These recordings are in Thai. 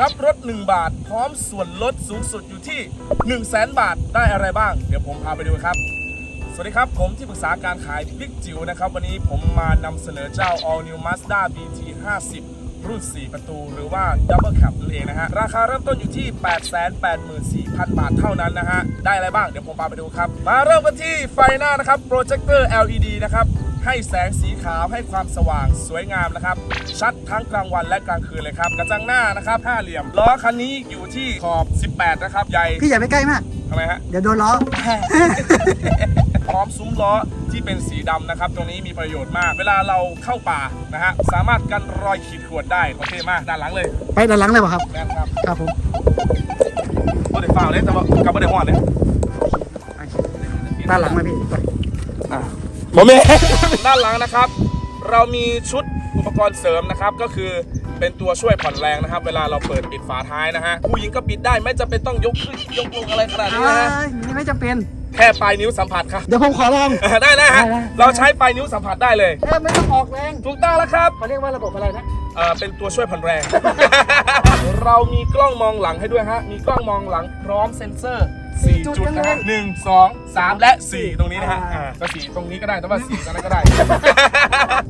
รับรถ 1 บาท พร้อมส่วนลดสูงสุดอยู่ที่ 1 0 0 0 0แบาทได้อะไรบ้าง เดี๋ยวผมพาไปดูครับ สวัสดีครับ ผมที่ปรึกษาการขายบิ๊กจิ๋วนะครับ วันนี้ผมมานำเสนอเจ้า All New Mazda BT 50รุ่น 4 ประตูหรือว่า Double Cab นั่นเองนะฮะ ราคาเริ่มต้นอยู่ที่ 884,000 บาทเท่านั้นนะฮะ ได้อะไรบ้างเดี๋ยวผมพาไปดูครับ มาเริ่มกันที่ไฟหน้านะครับโปรเจคเตอร์ LED นะครับ ให้แสงสีขาวให้ความสว่างสวยงามนะครับ ชัดทั้งกลางวันและกลางคืนเลยครับกระจังหน้านะครับห้าเหลี่ยมล้อคันนี้อยู่ที่ขอบ 18 นะครับ ใหญ่พี่อย่าไปใกล้มากทำไมฮะ เดี๋ยวโดนล้อ พร้อมซุ้มล้อที่เป็นสีดำนะครับ ตรงนี้มีประโยชน์มาก เวลาเราเข้าป่านะฮะสามารถกันรอยขีดข่วนได้โอเคมากด้านหลังเลยไปด้านหลังเลยป่ะครับ แม่นครับครับผมก็ได้ฟ้าวเลยแต่ว่ากับไม่ได้หอดเลยด้านหลังมาพี่ไปอะ โมเมด้านหลังนะครับ เรามีชุดอุปกรณ์เสริมนะครับ ก็คือเป็นตัวช่วยผ่อนแรงนะครับ เวลาเราเปิดปิดฝาท้ายนะฮะผู้หญิงก็ปิดได้ไม่จำเป็นต้องยกขึ้นยกลงอะไรขนาดนี้นะฮะเอ้ยนี่ไม่จำเป็นแค่ปลายนิ้วสัมผัสครับเดี๋ยวผมขอลองได้นะฮะได้ได้เราใช้ปลายนิ้วสัมผัสได้เลยเอ้ยไม่ต้องออกแรงถูกต้องแล้วครับเขาเรียกว่าระบบอะไรนะเอ่อเป็นตัวช่วยผ่อนแรง เรามีกล้องมองหลังให้ด้วยฮะ มีกล้องมองหลังพร้อมเซ็นเซอร์สี่4จุจุดดนะยังฮะไงหนึ่งสองสามและ4ตรงนี้นะฮะอ่าอ่าก็สีตรงนี้ก็ได้แต่ว่าสีตรงนั้นก็ได้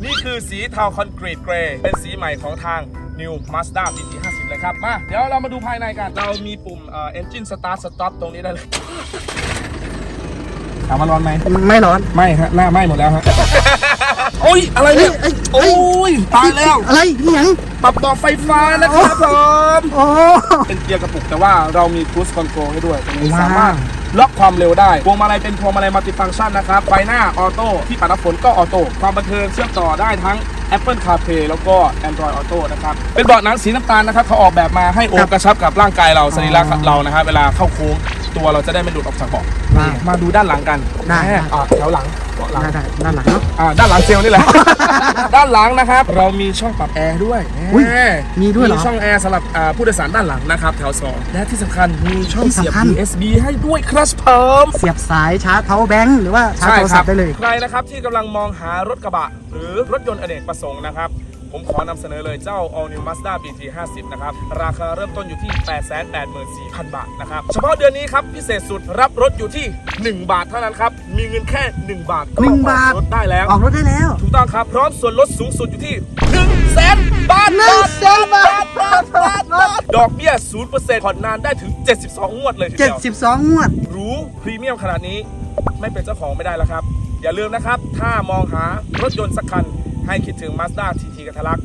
นี่คือสีเทาคอนกรีตเกรย์เป็นสีใหม่ของทาง New Mazda BT 50เลยครับ มา เดี๋ยวเรามาดูภายในกัน เรามีปุ่มเอ่อ engine start stop ตรงนี้ได้เลย ถามว่าร้อนไหมไม่ร้อน ไม่ฮะ หน้าไหม้หมดแล้วฮะ โอ้ย อะไรเนี่ยเอ้ยเอ้โอ้ยย ตายแล้วอะไรนี่หยังปรับเบาะไฟฟ้านะครับผมโอ้เป็นเกียร์กระปุกแต่ว่าเรามี cruise control ให้ด้วยตรงนี้ว้าวสามารถล็อกความเร็วได้พวงมาลัยเป็นพวงมาลัยมัลติฟังก์ชันนะครับไฟหน้าออโต้ที่ปัดน้ำฝนก็ออโต้ความบันเทิงเชื่อมต่อได้ทั้ง Apple CarPlay แล้วก็ Android Auto นะครับ เป็นเบาะหนังสีน้ำตาลนะครับ เขาออกแบบมาให้โอบกระชับกับร่างกายเราสรีระเรานะครับ เวลาเข้าโค้ง ตัวเราจะได้ไม่หลุดออกจากเบาะนี่มาดูด้านหลังกันได้ แม่อะแถวหลังเบาะหลัง ได้ได้ด้านหลังเนาะ อ่าด้านหลังเซลล์นี่แหละ ด้านหลังนะครับ เรามีช่องปรับแอร์ด้วยอุ๊ยแหมีด้วยเหรอมีช่องแอร์สำหรับอ่าผู้โดยสารด้านหลังนะครับ แถวสองและที่สำคัญมีช่องที่เสียบ สำคัญ USB ให้ด้วยครับผม เสียบสายชาร์จ power bank หรือว่าชาร์จโทรศัพท์ได้เลย ใครนะครับที่กำลังมองหารถกระบะ หรือรถยนต์อเนกประสงค์นะครับ ผมขอนำเสนอเลยเจ้า All New Mazda BT 50นะครับ ราคาเริ่มต้นอยู่ที่ 884,000 บาทนะครับ เฉพาะเดือนนี้ครับ พิเศษสุดรับรถอยู่ที่ 1 บาทเท่านั้นครับ มีเงินแค่ 1 บาทก็หนึ่งออกบาทรถได้แล้ว ออกรถได้แล้ว ถูกต้องครับ พร้อมส่วนลดสูงสุดอยู่ที่1 0 0 0 0แสนบาทหนึ่งแสนบาท บาทบาทบาท ดอกเบี้ย0%ผ่อนนานได้ถึง 72 งวดเลยทีเดียว 72 งวด หรูพรีเมียมขนาดนี้ไม่เป็นเจ้าของไม่ได้แล้วครับ อย่าลืมนะครับ ถ้ามองหารถยนต์สักคัน ให้คิดถึง Mazda TT กัทลักษ